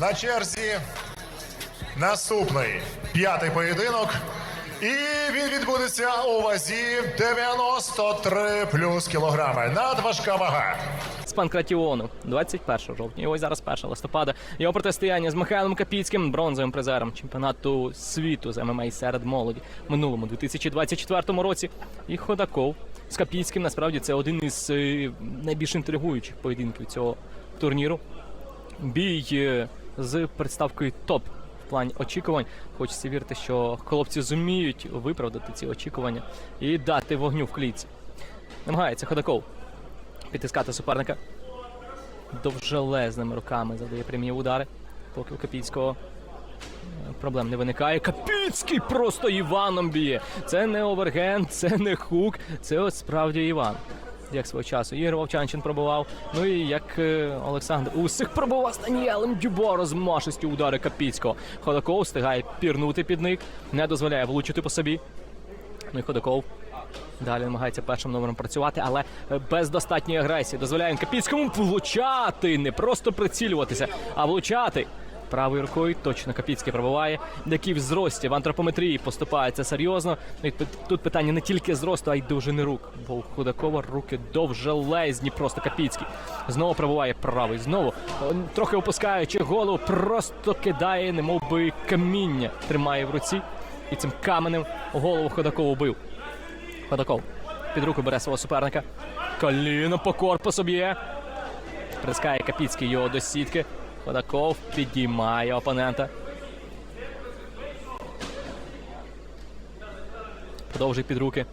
На черзі наступний п'ятий поєдинок. І він відбудеться у вазі 93 плюс кілограми. Надважка вага. з Панкратіону 21 жовтня. І ось зараз 1 листопада. Його протистояння з Михайлом Капіцьким, бронзовим призером чемпіонату світу з ММА серед молоді в минулому 2024 році. І Ходаков з Капіцьким. Насправді це один із е, найбільш інтригуючих поєдинків цього турніру. Бій е, з представкою топ в плані очікувань. Хочеться вірити, що хлопці зуміють виправдати ці очікування і дати вогню в клітці. Намагається Ходаков підтискати суперника. Довжелезними руками завдає прямі удари. Поки у Капіцького е, проблем не виникає. Капіцький просто Іваном б'є. Це не оверген, це не хук, це от справді Іван. Як свого часу Ігор Вовчанчин пробував. Ну і як е, Олександр Усик пробував з Даніелем Дюбо розмашисті удари Капіцького. Ходаков встигає пірнути під них, не дозволяє влучити по собі. Ну і Ходаков Далі намагається першим номером працювати, але е, без достатньої агресії. Дозволяє Капіцькому влучати, не просто прицілюватися, а влучати. Правою рукою точно Капіцький пробиває, який в зрості в антропометрії поступається серйозно. Ну, Тут питання не тільки зросту, а й довжини рук. Бо у Худакова руки довжелезні, просто Капіцький. Знову пробиває правий, знову трохи опускаючи голову, просто кидає, немов би каміння тримає в руці. І цим каменем голову Ходакову бив. Ходаков під руку бере свого суперника. Коліно по корпусу б'є. Прискає Капіцький його до сітки. Ходаков підіймає опонента. Продовжує під руки.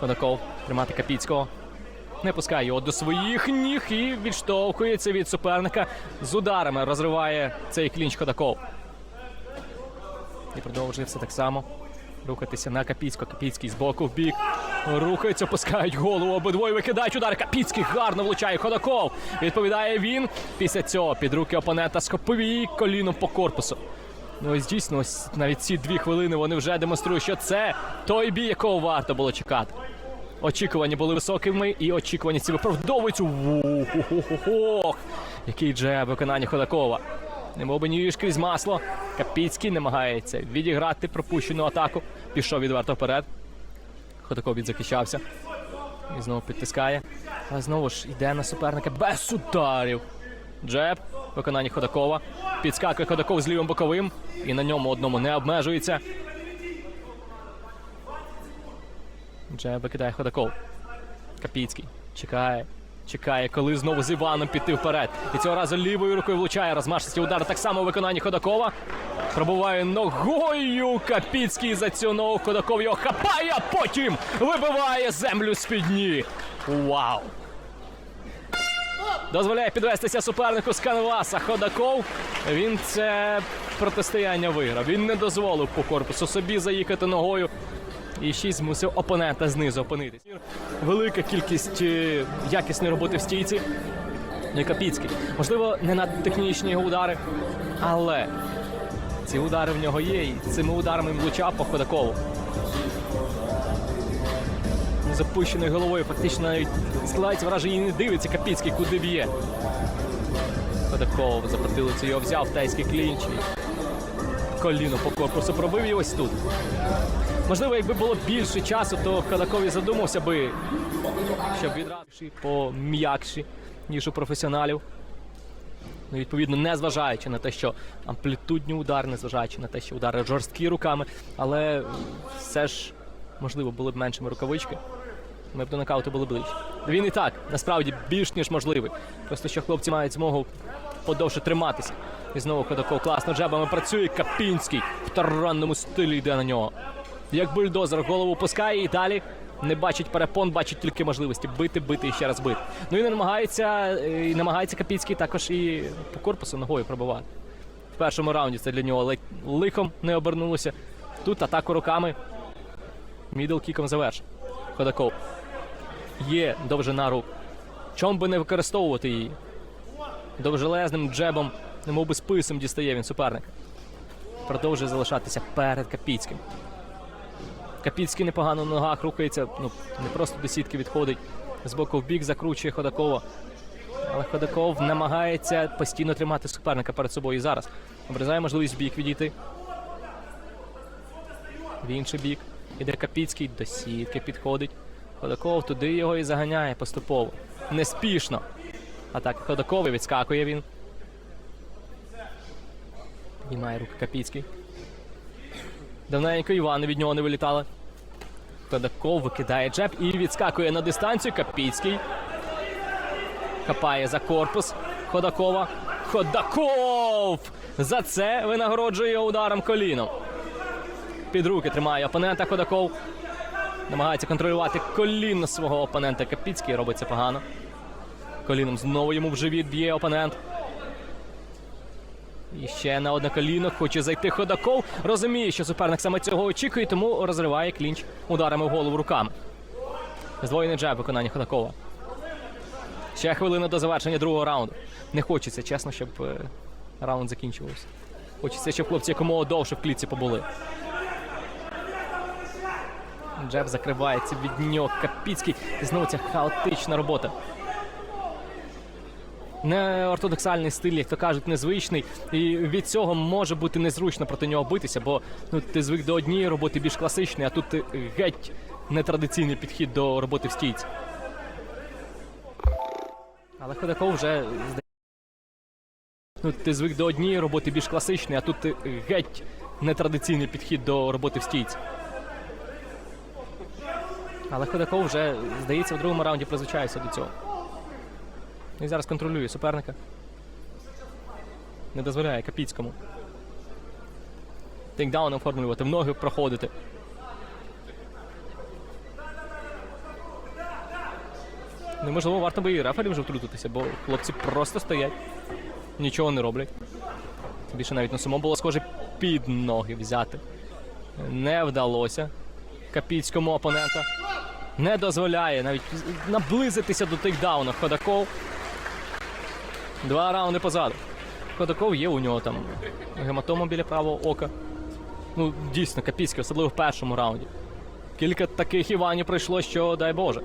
Ходаков тримати Капіцького. Не пускає його до своїх ніг і відштовхується від суперника. З ударами розриває цей клінч Ходаков. І продовжує все так само. Рухатися на Капіцько. Капіцький з боку в бік. Рухаються, пускають голову. Обидвоє викидають удар. Капіцький гарно влучає Ходаков. Відповідає він. Після цього під руки опонента схопив її коліном по корпусу. Ну ось дійсно, ось навіть ці дві хвилини вони вже демонструють, що це той бій, якого варто було чекати. Очікування були високими, і очікування ці виправдовуються. Ох, який джеб виконання Ходакова. Немов би ніж крізь масло. Капіцький намагається відіграти пропущену атаку. Пішов відверто вперед. Ходаков відзахищався. І знову підтискає. А знову ж йде на суперника без ударів. Джеб, виконання Ходакова. Підскакує Ходаков з лівим боковим. І на ньому одному не обмежується. Джеб викидає Ходаков. Капіцький. Чекає. Чекає, коли знову з Іваном піти вперед. І цього разу лівою рукою влучає розмашисті удар. Так само у виконанні Ходакова. Пробуває ногою. Капіцький за цю ногу Ходаков його хапає, а потім вибиває землю з під ніг. Вау! Дозволяє підвестися супернику з канваса. Ходаков. Він це протистояння виграв. Він не дозволив по корпусу собі заїхати ногою. І ще й змусив опонента знизу опинитись. Велика кількість е, якісної роботи в стійці. Капіцький. Можливо, не надтехнічні його удари, але ці удари в нього є, і цими ударами влучав по Ходакову. Запущеною головою фактично навіть складається враження і не дивиться Капіцький, куди б'є. Ходаков за потилицю його взяв тайський клінч. Коліно по корпусу пробив і ось тут. Можливо, якби було більше часу, то Ходакові задумався би, щоб відразу пом'якші, ніж у професіоналів. Ну, відповідно, не зважаючи на те, що амплітудні удари, не зважаючи на те, що удари жорсткі руками, але все ж, можливо, були б меншими рукавички. Ми б до нокауту були ближче. Він і так, насправді, більш ніж можливий. Просто що хлопці мають змогу подовше триматися. І знову Ходаков класно джебами працює. Капінський в таранному стилі йде на нього. Як бульдозер голову пускає і далі не бачить перепон, бачить тільки можливості бити, бити і ще раз бити. Ну і не намагається, е, і намагається Капіцький також і по корпусу ногою пробивати. В першому раунді це для нього лихом не обернулося. Тут атаку руками. Мідл кіком завершив. Ходаков. Є довжина рук. Чом би не використовувати її? Довжелезним джебом, немов би списом дістає він суперника. Продовжує залишатися перед Капіцьким. Капіцький непогано на ногах рухається, ну не просто до сітки відходить. З боку в бік закручує Ходакова. Але Ходаков намагається постійно тримати суперника перед собою і зараз. Обрізає можливість в бік відійти. В інший бік. Іде Капіцький, до сітки підходить. Ходаков туди його і заганяє поступово. Неспішно. Атака Ходакова, відскакує він. Піднімає руки Капіцький. Давненько Івани від нього не вилітали. Ходаков викидає джеб і відскакує на дистанцію. Капіцький. Хапає за корпус Ходакова. Ходаков! За це винагороджує його ударом коліном. Під руки тримає опонента Ходаков. Намагається контролювати коліно свого опонента. Капіцький робить це погано. Коліном знову йому в живіт б'є опонент. І ще на одне коліно хоче зайти Ходаков. Розуміє, що суперник саме цього очікує, тому розриває клінч ударами в голову руками. Здвоєний джеб виконання Ходакова. Ще хвилина до завершення другого раунду. Не хочеться, чесно, щоб е, раунд закінчувався. Хочеться, щоб хлопці якомога довше в клітці побули. Джеб закривається від нього Капіцький. Знову ця хаотична робота. Не ортодоксальний стиль, як то кажуть, незвичний. І від цього може бути незручно проти нього битися, бо ну, ти звик до однієї роботи більш класичної, а тут ти геть нетрадиційний підхід до роботи в стійці. Але Ходаков вже ну, ти звик до однієї роботи більш класичної, а тут ти геть нетрадиційний підхід до роботи в стійці. Але Ходаков вже, здається, в другому раунді призвичається до цього. І зараз контролює суперника. Не дозволяє Капіцькому. Тейкдаун оформлювати, в ноги проходити. Неможливо, варто би і рефері вже втрутитися, бо хлопці просто стоять, нічого не роблять. Більше навіть на сумо було схоже під ноги взяти. Не вдалося Капіцькому опонента. Не дозволяє навіть наблизитися до тейкдауна Ходаков. Два раунди позаду. Ходаков є у нього там гематома біля правого ока. Ну, дійсно, Капіцький, особливо в першому раунді. Кілька таких Іванів пройшло, що дай Боже.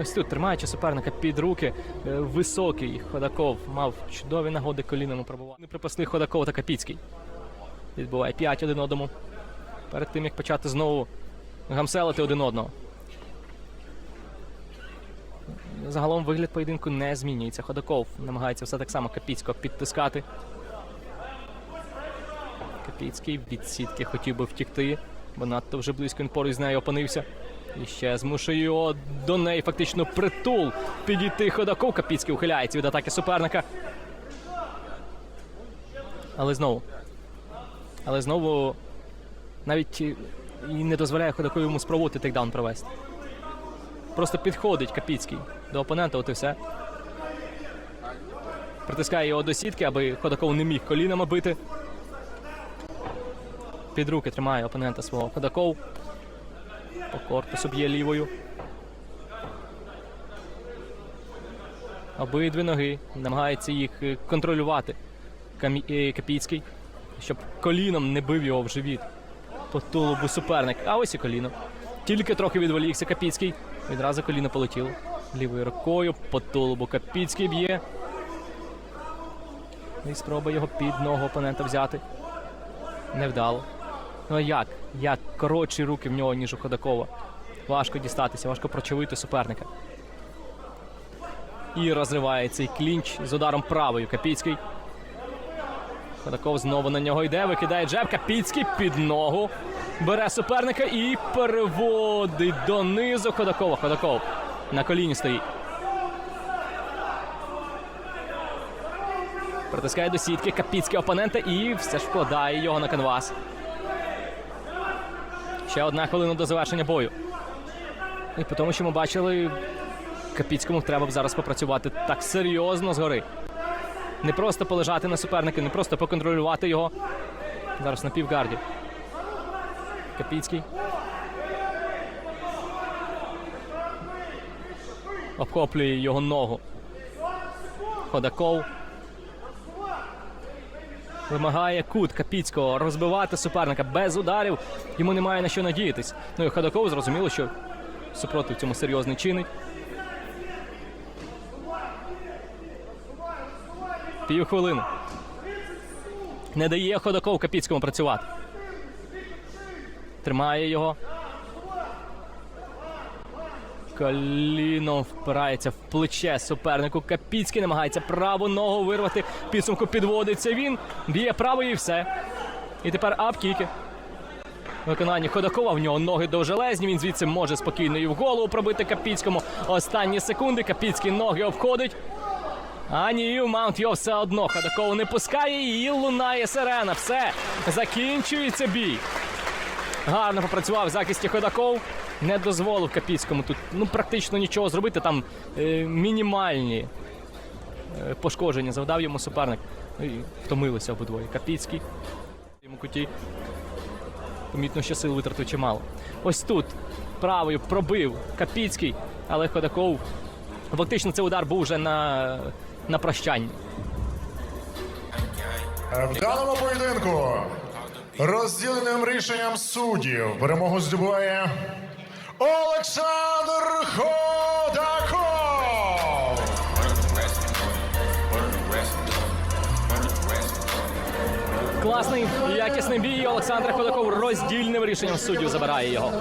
Ось тут, тримаючи суперника під руки, е, високий Ходаков мав чудові нагоди колінами пробувати. Не припасли Ходаков та Капіцький. Відбуває 5 один одному. Перед тим як почати знову гамселити один одного. Загалом вигляд поєдинку не змінюється. Ходаков намагається все так само Капіцького підтискати. Капіцький від сітки хотів би втікти, бо надто вже близько він поруч з нею опинився. І ще змушує його до неї фактично притул підійти Ходаков. Капіцький ухиляється від атаки суперника. Але знову. Але знову навіть і не дозволяє Ходакові йому спробувати тейкдаун провести. Просто підходить Капіцький до опонента, от і все. Притискає його до сітки, аби Ходаков не міг колінами бити. Під руки тримає опонента свого Ходаков. По корпусу б'є лівою. Обидві ноги намагається їх е, контролювати. Камі... е, Капіцький, щоб коліном не бив його в живіт по тулубу суперник. А ось і коліно. Тільки трохи відволікся Капіцький. Відразу коліно полетіло. Лівою рукою по тулубу Капіцький б'є. І спроба його під ногу опонента взяти. Невдало. Ну як? Як коротші руки в нього, ніж у Ходакова. Важко дістатися, важко прочовити суперника. І розриває цей клінч з ударом правою Капіцький. Ходаков знову на нього йде, викидає джеб. Капіцький під ногу. Бере суперника і переводить донизу Ходакова. Ходаков на коліні стоїть. Притискає до сітки Капіцький опонента і все ж вкладає його на канвас. Ще одна хвилина до завершення бою. І по тому, що ми бачили, Капіцькому треба б зараз попрацювати так серйозно згори. Не просто полежати на суперника, не просто поконтролювати його. Зараз на півгарді. Капіцький. Обхоплює його ногу. Ходаков. Вимагає кут Капіцького розбивати суперника без ударів. Йому немає на що надіятись. Ну і Ходаков зрозуміло, що супротив цьому серйозний чинить. Півхвилини. Не дає Ходаков Капіцькому працювати. Тримає його. Коліно впирається в плече супернику. Капіцький намагається праву ногу вирвати. Підсумку підводиться він. Б'є правою і все. І тепер апкіки. Виконання Ходакова. В нього ноги довжелезні. Він звідси може спокійно і в голову пробити Капіцькому. Останні секунди. Капіцький ноги обходить. А ні, Маунт його все одно. Ходаков не пускає і лунає сирена. Все. Закінчується бій. Гарно попрацював в захисті Ходаков. Не дозволив Капіцькому тут ну, практично нічого зробити. Там е, мінімальні е, пошкодження завдав йому суперник. Ну, І втомилися обидвоє. Капіцький. Йому куті. Помітно, що сил витратив чимало. Ось тут правою пробив Капіцький, але Ходаков. Фактично цей удар був вже на, на прощання. В даному поєдинку розділеним рішенням суддів перемогу здобуває Олександр Ходаков! Класний якісний бій. Олександр Ходаков роздільним рішенням суддів забирає його.